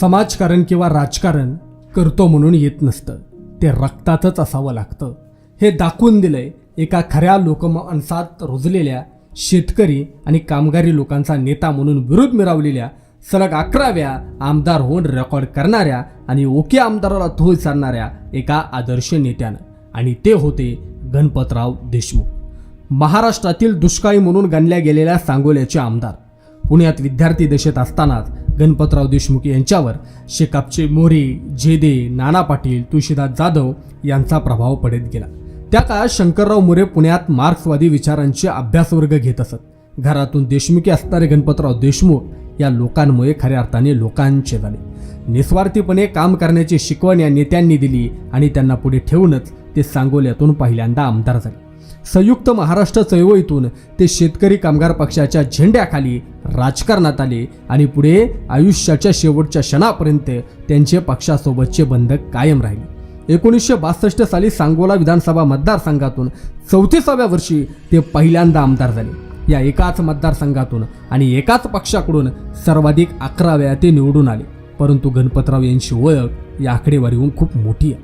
समाजकारण किंवा राजकारण करतो म्हणून येत नसतं. ते रक्तातच असावं लागतं. हे दाखवून दिलंय एका खऱ्या लोकमानसात रुजलेल्या शेतकरी आणि कामगारी लोकांचा नेता म्हणून विरोध मिरावलेल्या सलग अकराव्या आमदार होऊन रेकॉर्ड करणाऱ्या आणि ओके आमदाराला धोल सारणाऱ्या एका आदर्श नेत्यानं. आणि ते होते गणपतराव देशमुख. महाराष्ट्रातील दुष्काळी म्हणून गणल्या गेलेल्या सांगोल्याचे आमदार. पुण्यात विद्यार्थी दशेत असतानाच गणपतराव देशमुख यांच्यावर शेकापचे मोरे जेदे नाना पाटील तुळशीदास जाधव यांचा प्रभाव पडत गेला. त्या काळात शंकरराव मोरे पुण्यात मार्क्सवादी विचारांचे अभ्यासवर्ग घेत असत. घरातून देशमुखी असणारे गणपतराव देशमुख या लोकांमुळे खऱ्या अर्थाने लोकांचे झाले. निस्वार्थीपणे काम करण्याची शिकवण या नेत्यांनी दिली आणि त्यांना पुढे ठेवूनच ते सांगोल्यातून पहिल्यांदा आमदार झाले. संयुक्त महाराष्ट्र चळवळीतून ते शेतकरी कामगार पक्षाच्या झेंड्याखाली राजकारणात आले आणि पुढे आयुष्याच्या शेवटच्या क्षणापर्यंत त्यांचे पक्षासोबतचे बंध कायम राहिले. एकोणीसशे बासष्ट साली सांगोला विधानसभा मतदारसंघातून चौतीसाव्या वर्षी ते पहिल्यांदा आमदार झाले. या एकाच मतदारसंघातून आणि एकाच पक्षाकडून सर्वाधिक अकरा वेळा ते निवडून आले. परंतु गणपतराव यांची ओळख या आकडेवारीहून खूप मोठी आहे.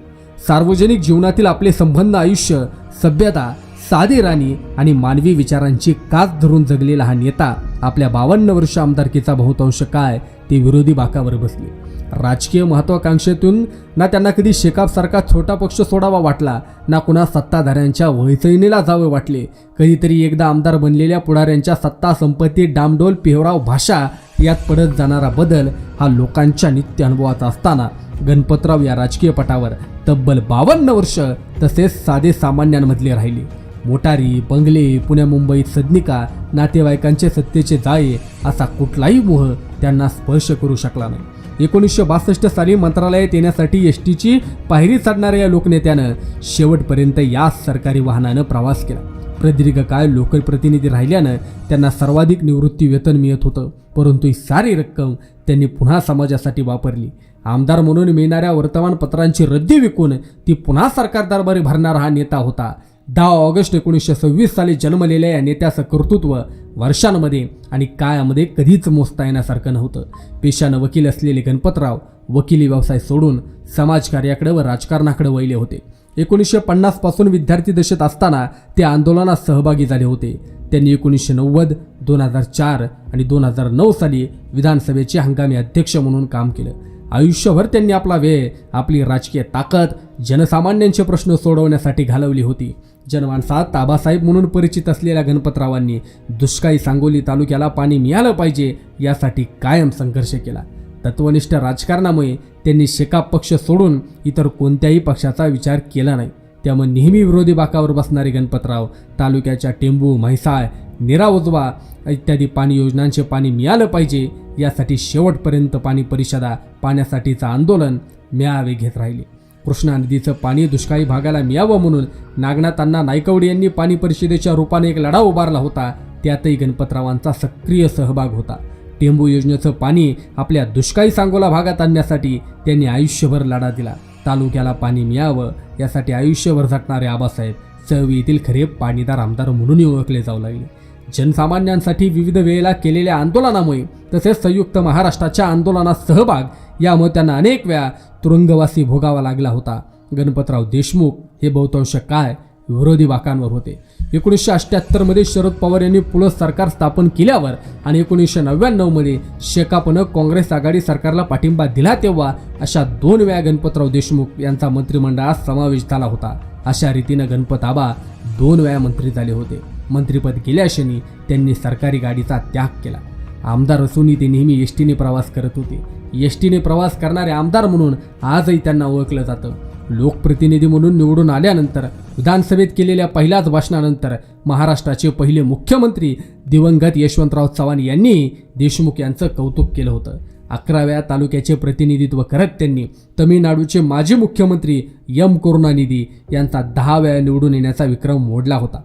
सार्वजनिक जीवनातील आपले संबंध आयुष्य सभ्यता साधी राणी आणि मानवी विचारांची कास धरून जगलेला हा नेता आपल्या बावन्न वर्ष आमदारकीचा बहुतांश काय ते विरोधी बाकावर बसले. राजकीय महत्वाकांक्षेतून ना त्यांना कधी शेकापसारखा छोटा पक्ष सोडावा वाटला ना कुणा सत्ताधाऱ्यांच्या वैचैनीला जावे वाटले. कधीतरी एकदा आमदार बनलेल्या पुढाऱ्यांच्या सत्ता संपत्ती डामडोल पेहराव भाषा यात पडत जाणारा बदल हा लोकांच्या नित्य अनुभवाचा असताना गणपतराव या राजकीय पटावर तब्बल बावन्न वर्ष तसेच साधे सामान्यांमधले राहिले. मोटारी बंगले पुण्या मुंबईत सदनिका नातेवाईकांचे सत्तेचे जाळे असा कुठलाही मोह त्यांना स्पर्श करू शकला नाही. एकोणीसशे बासष्ट साली मंत्रालयात येण्यासाठी एस टीची पायरी चढणाऱ्या या लोकनेत्यानं शेवटपर्यंत याच सरकारी वाहनानं प्रवास केला. प्रदीर्घ काळ लोकप्रतिनिधी राहिल्यानं त्यांना सर्वाधिक निवृत्ती वेतन मिळत होतं परंतु ही सारी रक्कम त्यांनी पुन्हा समाजासाठी वापरली. आमदार म्हणून मिळणाऱ्या वर्तमानपत्रांची रद्दी विकून ती पुन्हा सरकार दरबारी भरणारा हा नेता होता. दहा ऑगस्ट एकोणीसशे सव्वीस साली जन्मलेल्या या नेत्याचं कर्तृत्व वर्षांमध्ये आणि काळामध्ये कधीच मोजता येण्यासारखं नव्हतं. पेशानं वकील असलेले गणपतराव वकिली व्यवसाय सोडून समाजकार्याकडे व राजकारणाकडे वळले होते. एकोणीसशे पन्नासपासून विद्यार्थी दशेत असताना ते आंदोलनात सहभागी झाले होते. त्यांनी एकोणीसशे नव्वद दोन हजार चार आणि दोन हजार नऊ साली विधानसभेचे हंगामी अध्यक्ष म्हणून काम केलं. आयुष्यभर त्यांनी आपला वेळ आपली राजकीय ताकद जनसामान्यांचे प्रश्न सोडवण्यासाठी घालवली होती. जनमानसात ताबासाहेब म्हणून परिचित असलेल्या गणपतरावांनी दुष्काळी सांगोली तालुक्याला पाणी मिळालं पाहिजे यासाठी कायम संघर्ष केला. तत्वनिष्ठ राजकारणामुळे त्यांनी शेकाप पक्ष सोडून इतर कोणत्याही पक्षाचा विचार केला नाही. त्यामुळे नेहमी विरोधी बाकावर बसणारे गणपतराव तालुक्याच्या टेंबू म्हैसाळ निरा उजवा इत्यादी पाणी योजनांचे पाणी मिळालं पाहिजे यासाठी शेवटपर्यंत पाणी परिषदा पाण्यासाठीचं आंदोलन मिळावे घेत राहिले. कृष्णा नदीचं पाणी दुष्काळी भागाला मिळावं म्हणून नागनाथांना नायकवडे यांनी पाणी परिषदेच्या रूपाने एक लढा उभारला होता. त्यातही गणपतरावांचा सक्रिय सहभाग होता. टेंबू योजनेचं पाणी आपल्या दुष्काळी सांगोला भागात आणण्यासाठी त्यांनी आयुष्यभर लढा दिला. तालुक्याला पाणी मिळावं यासाठी आयुष्यभर झटणारे आबासाहेब चळवळीतील खरे पाणीदार आमदार म्हणूनही ओळखले जाऊ लागले. जनसामान्यांसाठी विविध वेळेला केलेल्या आंदोलनामुळे तसेच संयुक्त महाराष्ट्राच्या आंदोलनात सहभाग यामुळे त्यांना अनेक वेळा तुरुंगवासी भोगावा लागला होता. गणपतराव देशमुख हे बहुतांश काय विरोधी वाकांवर होते. एकोणीसशे अठ्ठ्याहत्तरमध्ये शरद पवार यांनी पुलस सरकार स्थापन केल्यावर आणि एकोणीसशे नव्याण्णवमध्ये शेकापनं काँग्रेस आघाडी सरकारला पाठिंबा दिला तेव्हा अशा दोन वेळा गणपतराव देशमुख यांचा मंत्रिमंडळात समावेश झाला होता. अशा रीतीनं गणपत आबा दोन वेळा मंत्री झाले होते. मंत्रिपद गेल्याशनी त्यांनी सरकारी गाडीचा त्याग केला. आमदार असूनही ते नेहमी एस टीने प्रवास करत होते. एस टीने प्रवास करणारे आमदार म्हणून आजही त्यांना ओळखलं जातं. लोकप्रतिनिधी म्हणून निवडून आल्यानंतर विधानसभेत केलेल्या पहिल्याच भाषणानंतर महाराष्ट्राचे पहिले मुख्यमंत्री दिवंगत यशवंतराव चव्हाण यांनी देशमुख यांचं कौतुक केलं होतं. अकराव्या तालुक्याचे प्रतिनिधित्व करत त्यांनी तमिळनाडूचे माजी मुख्यमंत्री यम करुणानिधी यांचा दहा वेळा निवडून येण्याचा विक्रम मोडला होता.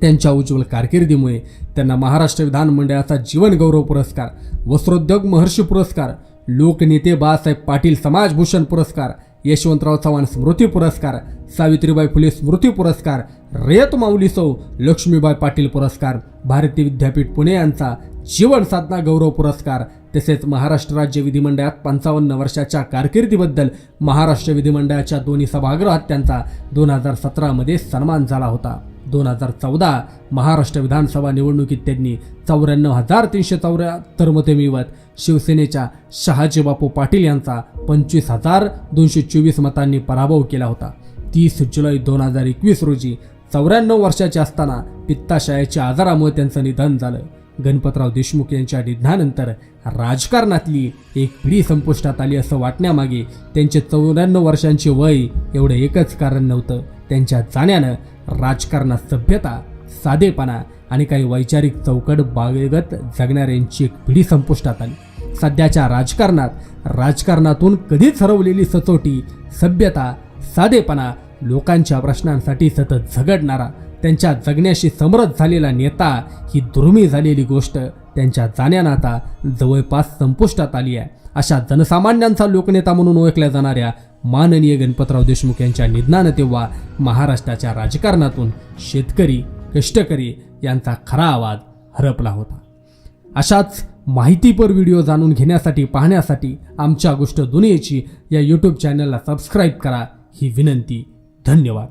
त्यांच्या उज्ज्वल कारकिर्दीमुळे त्यांना महाराष्ट्र विधानमंडळाचा जीवनगौरव पुरस्कार वस्त्रोद्योग महर्षी पुरस्कार लोकनेते बाळासाहेब पाटील समाजभूषण पुरस्कार यशवंतराव चव्हाण स्मृती पुरस्कार सावित्रीबाई फुले स्मृती पुरस्कार रयत माऊली सौ लक्ष्मीबाई पाटील पुरस्कार भारतीय विद्यापीठ पुणे यांचा जीवन साधना गौरव पुरस्कार तसेच महाराष्ट्र राज्य विधिमंडळात पंचावन्न वर्षाच्या कारकिर्दीबद्दल महाराष्ट्र विधिमंडळाच्या दोन्ही सभागृहात त्यांचा दोन हजार सतरामध्ये सन्मान झाला होता. दोन हजार चौदा महाराष्ट्र विधानसभा निवडणुकीत त्यांनी चौऱ्याण्णव हजार तीनशे चौऱ्याहत्तर मते मिळवत शिवसेनेच्या शहाजी बापू पाटील यांचा पंचवीस हजार दोनशे चोवीस मतांनी पराभव केला होता. तीस जुलै दोन हजार एकवीस रोजी चौऱ्याण्णव वर्षाचे असताना पित्ताशयाच्या आजारामुळे त्यांचं निधन झालं. गणपतराव देशमुख यांच्या निधनानंतर राजकारणातली एक पिढी संपुष्टात आली असं वाटण्यामागे त्यांचे चौऱ्याण्णव वर्षांचे वय एवढं एकच कारण नव्हतं. त्यांच्या जाण्यानं राजकारणात सभ्यता साधेपणा आणि काही वैचारिक चौकट बाळगत जगणाऱ्यांची एक पिढी संपुष्टात आली. सध्याच्या राजकारणात राजकारणातून कधीच हरवलेली सचोटी सभ्यता साधेपणा लोकांच्या प्रश्नांसाठी सतत झगडणारा त्यांच्या जगण्याशी समरस झालेला नेता ही दुर्मिळ झालेली गोष्ट त्यांच्या जाण्यानं आता जवळपास संपुष्टात आली आहे. अशा जनसामान्यांचा लोकनेता म्हणून ओळखल्या जाणाऱ्या माननीय गणपतराव देशमुख यांच्या निधनानं तेव्हा महाराष्ट्राच्या राजकारणातून शेतकरी कष्टकरी यांचा खरा आवाज हरपला होता. अशाच माहितीपर व्हिडिओ जाणून घेण्यासाठी पाहण्यासाठी आमच्या गोष्ट दुनियेची या यूट्यूब चॅनलला सबस्क्राईब करा. ही विनंती. धन्यवाद.